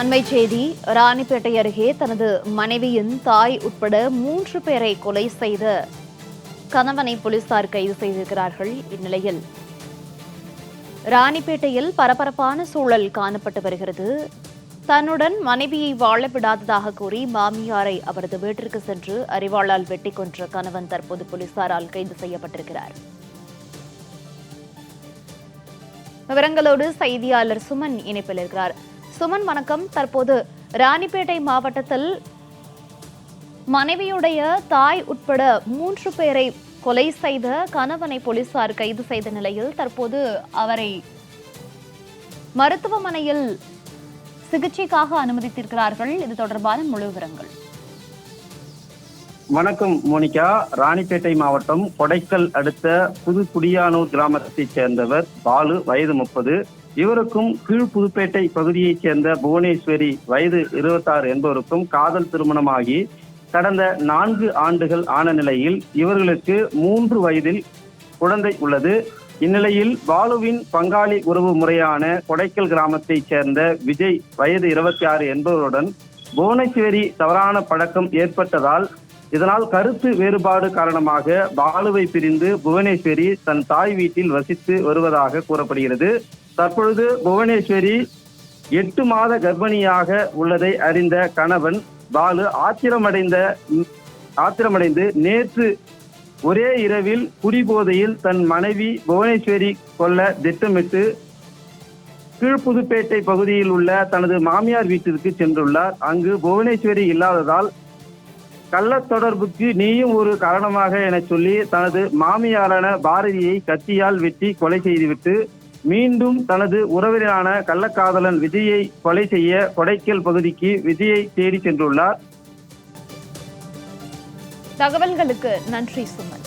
அண்மை செய்தி ராணிப்பேட்டை அருகே தனது மனைவியின் தாய் உட்பட மூன்று பேரை கொலை செய்த கணவனை போலீசார் கைது செய்திருக்கிறார்கள் இந்நிலையில். ராணிப்பேட்டையில் பரபரப்பான சூழல் காணப்பட்டு வருகிறது. தன்னுடன் மனைவியை வாழ விடாததாக கூறி மாமியாரை அவரது வீட்டிற்கு சென்று அறிவாளால் வெட்டி கொன்ற கணவன் தற்போது போலீசாரால் கைது செய்யப்பட்டிருக்கிறார். விவரங்களோடு செய்தியாளர் சுமன் இணைப்பில் இருக்கிறார். சுமன் வணக்கம். தற்போது ராணிப்பேட்டை மாவட்டத்தில் மனைவியுடைய தாய் உட்பட மூன்று பேரை கொலை செய்த கணவனை போலீசார் கைது செய்த நிலையில் தற்போது அவரை மருத்துவமனையில் சிகிச்சைக்காக அனுமதித்திருக்கிறார்கள். இது தொடர்பான முழு விவரங்கள். வணக்கம் மோனிகா. ராணிப்பேட்டை மாவட்டம் கொடைக்கல் அடுத்த புது குடியானூர் கிராமத்தைச் சேர்ந்தவர் பாலு. வயது முப்பது. இவருக்கும் கீழ் புதுப்பேட்டை பகுதியைச் சேர்ந்த புவனேஸ்வரி வயது இருபத்தாறு என்பவருக்கும் காதல் திருமணமாகி கடந்த நான்கு ஆண்டுகள் ஆன நிலையில் இவர்களுக்கு மூன்று வயதில் குழந்தை உள்ளது. இந்நிலையில் பாலுவின் பங்காளி உறவு முறையான கொடைக்கல் கிராமத்தைச் சேர்ந்த விஜய் வயது இருபத்தி ஆறு என்பவருடன் புவனேஸ்வரி தவறான பழக்கம் ஏற்பட்டதால் இதனால் கருத்து வேறுபாடு காரணமாக பாலுவை பிரிந்து புவனேஸ்வரி தன் தாய் வீட்டில் வசித்து வருவதாக கூறப்படுகிறது. தற்பொழுது புவனேஸ்வரி எட்டு மாத கர்ப்பிணியாக உள்ளதை அறிந்த கணவன் பாலு ஆத்திரமடைந்த ஆத்திரமடைந்து நேற்று ஒரே இரவில் குடிபோதையில் தன் மனைவி புவனேஸ்வரி கொல்ல திட்டமிட்டு கீழ்புதுப்பேட்டை பகுதியில் உள்ள தனது மாமியார் வீட்டிற்கு சென்றுள்ளார். அங்கு புவனேஸ்வரி இல்லாததால் கள்ளத் தொடர்புக்கு நீயும் ஒரு காரணமாக என சொல்லி தனது மாமியாரான பாரதியை கத்தியால் வெட்டி கொலை செய்துவிட்டு மீண்டும் தனது உறவினரான கள்ளக்காதலன் விஜயை கொலை செய்ய கொடைக்கல் பகுதிக்கு விஜயை தேடி சென்றுள்ளார். தகவல்களுக்கு நன்றி சுமன்.